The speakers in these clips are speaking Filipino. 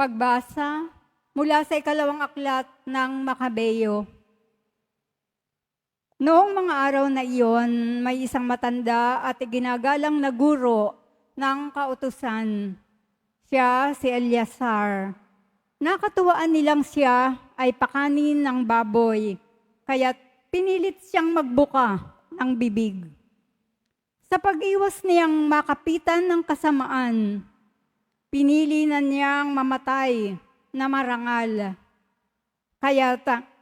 Pagbasa mula sa ikalawang aklat ng Makabeyo. Noong mga araw na iyon, may isang matanda at ginagalang na guro ng kautusan. Siya si Eliasar. Nakatuwaan nilang siya ay pakanin ng baboy, kaya pinilit siyang magbuka ng bibig. Sa pag-iwas niyang makapitan ng kasamaan, pinili na niyang mamatay na marangal. Kaya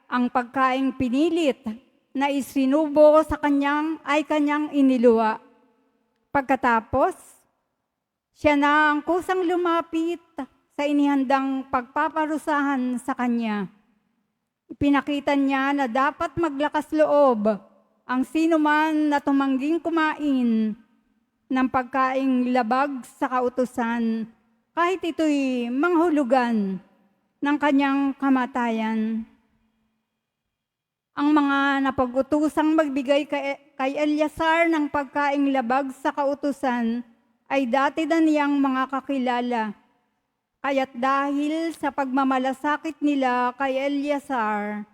ang pagkaing pinilit na isinubo sa kanyang ay kanyang iniluwa. Pagkatapos, siya na ang kusang lumapit sa inihandang pagpaparusahan sa kanya. Ipinakita niya na dapat maglakas loob ang sino man na tumangging kumain ng pagkaing labag sa kautusan kahit ito'y manghulugan ng kanyang kamatayan. Ang mga napag-utusang magbigay kay, Eliasar ng pagkaing labag sa kautusan ay dati na niyang mga kakilala. Kaya't dahil sa pagmamalasakit nila kay Eliasar,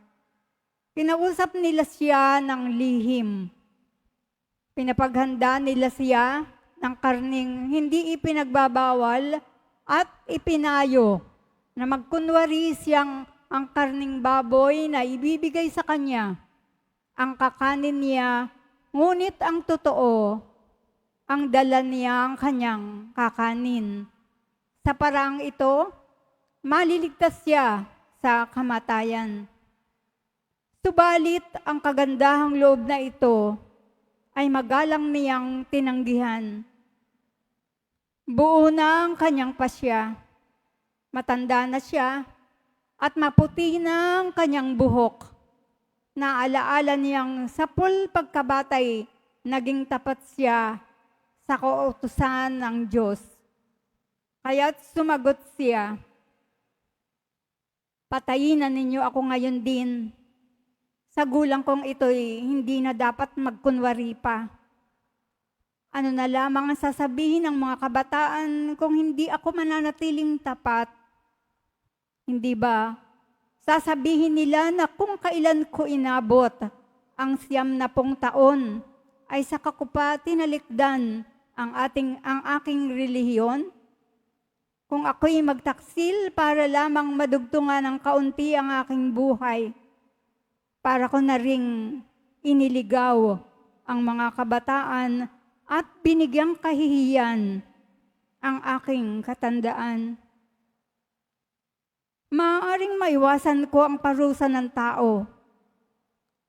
kinausap nila siya ng lihim. Pinapaghanda nila siya ng karning hindi ipinagbabawal at ipinayo na magkunwari siyang ang karning baboy na ibibigay sa kanya. Ang kakanin niya, ngunit ang totoo, ang dala niya ang kanyang kakanin. Sa paraang ito, maliligtas siya sa kamatayan. Subalit ang kagandahang loob na ito ay magalang niyang tinanggihan. Buo na ang kanyang pasya. Matanda na siya at maputi na ang kanyang buhok. Naalaala niyang sa pul pagkabatay, naging tapat siya sa kautusan ng Diyos. Kaya't sumagot siya, Patayin na ninyo ako ngayon din. Sa gulang kong ito'y hindi na dapat magkunwari pa. Ano na lamang ang sasabihin ng mga kabataan kung hindi ako mananatiling tapat? Hindi ba? Sasabihin nila na kung kailan ko inabot ang siyam na pong taon ay sa kakupa tinalikdan ang, ating, ang aking relihiyon? Kung ako'y magtaksil para lamang madugtungan ng kaunti ang aking buhay, para ko na ring iniligaw ang mga kabataan at binigyang kahihiyan ang aking katandaan. Maaaring maiwasan ko ang parusa ng tao.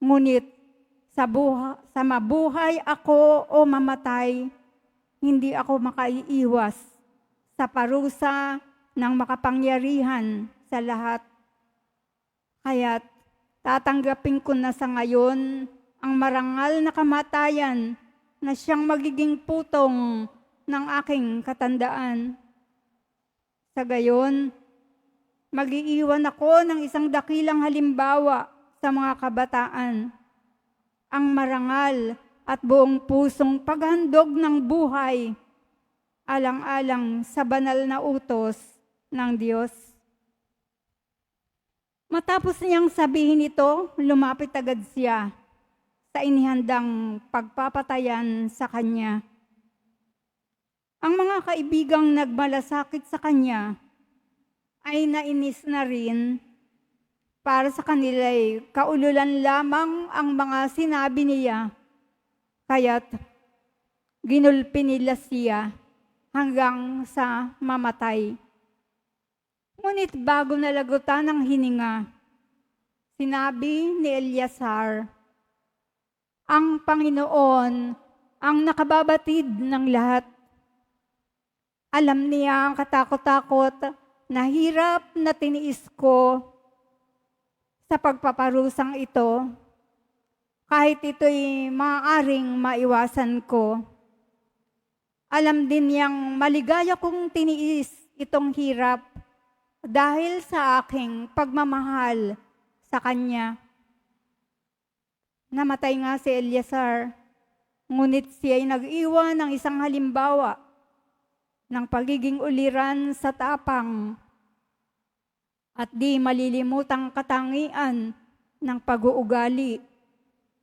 Ngunit sa, buha, sa mabuhay ako o mamatay, hindi ako makaiiwas sa parusa ng makapangyarihan sa lahat. Kaya't tatanggapin ko na sa ngayon ang marangal na kamatayan na siyang magiging putong ng aking katandaan. Sa gayon, magiiwan ako ng isang dakilang halimbawa sa mga kabataan. Ang marangal at buong pusong paghandog ng buhay alang-alang sa banal na utos ng Diyos. Matapos niyang sabihin ito, lumapit agad siya sa inihandang pagpapatayan sa kanya. Ang mga kaibigang nagmalasakit sa kanya ay nainis na rin para sa kanila ay kaululan lamang ang mga sinabi niya. Kaya't ginulpi nila siya hanggang sa mamatay. Ngunit bago nalagutan ng hininga, sinabi ni Eliasar, ang Panginoon ang nakababatid ng lahat. Alam niya ang katakot-takot na hirap na tiniis ko sa pagpaparusang ito, kahit ito'y maaaring maiwasan ko. Alam din niyang maligaya kong tiniis itong hirap dahil sa aking pagmamahal sa Kanya. Namatay nga si Eliasar, ngunit siya ay nag-iwan ng isang halimbawa ng pagiging uliran sa tapang at di malilimutang katangian ng pag-uugali,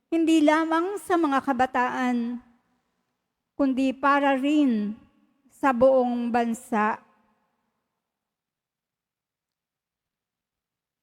hindi lamang sa mga kabataan, kundi para rin sa buong bansa.